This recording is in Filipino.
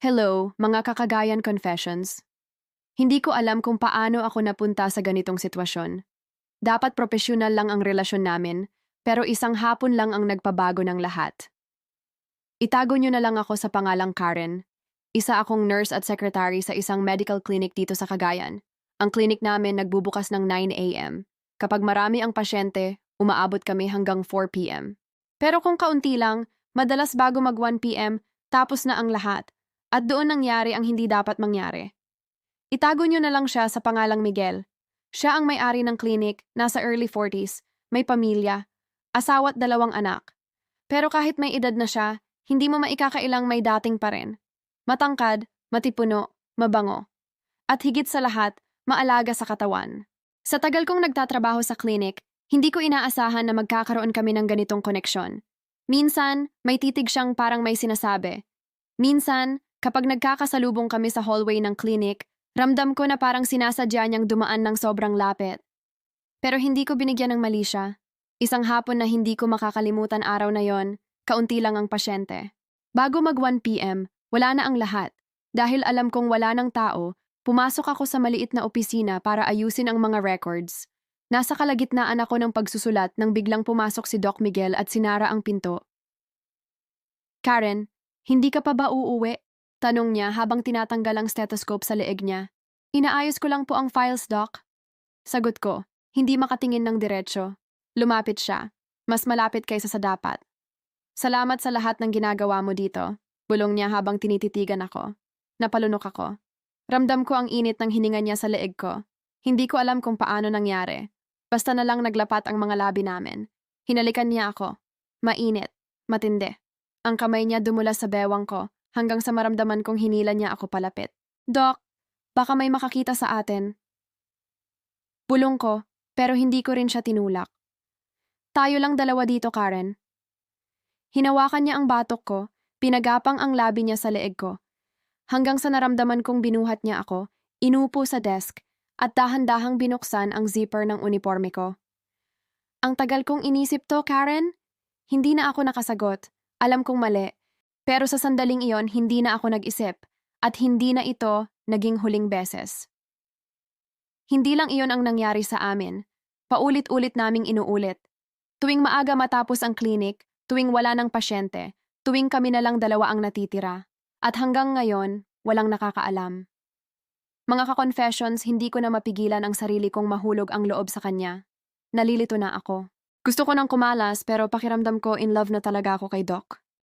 Hello, mga kakagayan confessions. Hindi ko alam kung paano ako napunta sa ganitong sitwasyon. Dapat profesional lang ang relasyon namin, pero isang hapon lang ang nagpabago ng lahat. Itago niyo na lang ako sa pangalang Karen. Isa akong nurse at secretary sa isang medical clinic dito sa Cagayan. Ang clinic namin nagbubukas ng 9 a.m. Kapag marami ang pasyente, umaabot kami hanggang 4 p.m. Pero kung kaunti lang, madalas bago mag 1 p.m., tapos na ang lahat. At doon nangyari ang hindi dapat mangyari. Itago niyo na lang siya sa pangalang Miguel. Siya ang may-ari ng clinic, nasa early 40s, may pamilya, asawa at dalawang anak. Pero kahit may edad na siya, hindi mo maikakailang may dating pa rin. Matangkad, matipuno, mabango. At higit sa lahat, maalaga sa katawan. Sa tagal kong nagtatrabaho sa clinic, hindi ko inaasahan na magkakaroon kami ng ganitong koneksyon. Minsan, may titig siyang parang may sinasabi. Minsan, kapag nagkakasalubong kami sa hallway ng clinic, ramdam ko na parang sinasadya niyang dumaan ng sobrang lapit. Pero hindi ko binigyan ng mali siya. Isang hapon na hindi ko makakalimutan araw na yon, kaunti lang ang pasyente. Bago mag 1 p.m., wala na ang lahat. Dahil alam kong wala ng tao, pumasok ako sa maliit na opisina para ayusin ang mga records. Nasa kalagitnaan ako ng pagsusulat nang biglang pumasok si Doc Miguel at sinara ang pinto. Karen, hindi ka pa ba uuwi? Tanong niya habang tinatanggal ang stethoscope sa leeg niya. Inaayos ko lang po ang files, Doc. Sagot ko, hindi makatingin ng diretsyo. Lumapit siya. Mas malapit kaysa sa dapat. Salamat sa lahat ng ginagawa mo dito. Bulong niya habang tinititigan ako. Napalunok ako. Ramdam ko ang init ng hininga niya sa leeg ko. Hindi ko alam kung paano nangyari. Basta na lang naglapat ang mga labi namin. Hinalikan niya ako. Mainit. Matindi. Ang kamay niya dumula sa bewang ko hanggang sa maramdaman kong hinila niya ako palapit. Doc, baka may makakita sa atin. Bulong ko, pero hindi ko rin siya tinulak. Tayo lang dalawa dito, Karen. Hinawakan niya ang batok ko, pinagapang ang labi niya sa leeg ko. Hanggang sa naramdaman kong binuhat niya ako, inupo sa desk at dahan-dahang binuksan ang zipper ng uniforme ko. Ang tagal kong inisip to, Karen. Hindi na ako nakasagot. Alam kong mali. Pero sa sandaling iyon, hindi na ako nag-isip. At hindi na ito naging huling beses. Hindi lang iyon ang nangyari sa amin. Paulit-ulit naming inuulit. Tuwing maaga matapos ang klinik, tuwing wala ng pasyente, tuwing kami na lang dalawa ang natitira. At hanggang ngayon, walang nakakaalam. Mga ka-confessions, hindi ko na mapigilan ang sarili kong mahulog ang loob sa kanya. Nalilito na ako. Gusto ko nang kumalas pero pakiramdam ko in love na talaga ako kay Doc.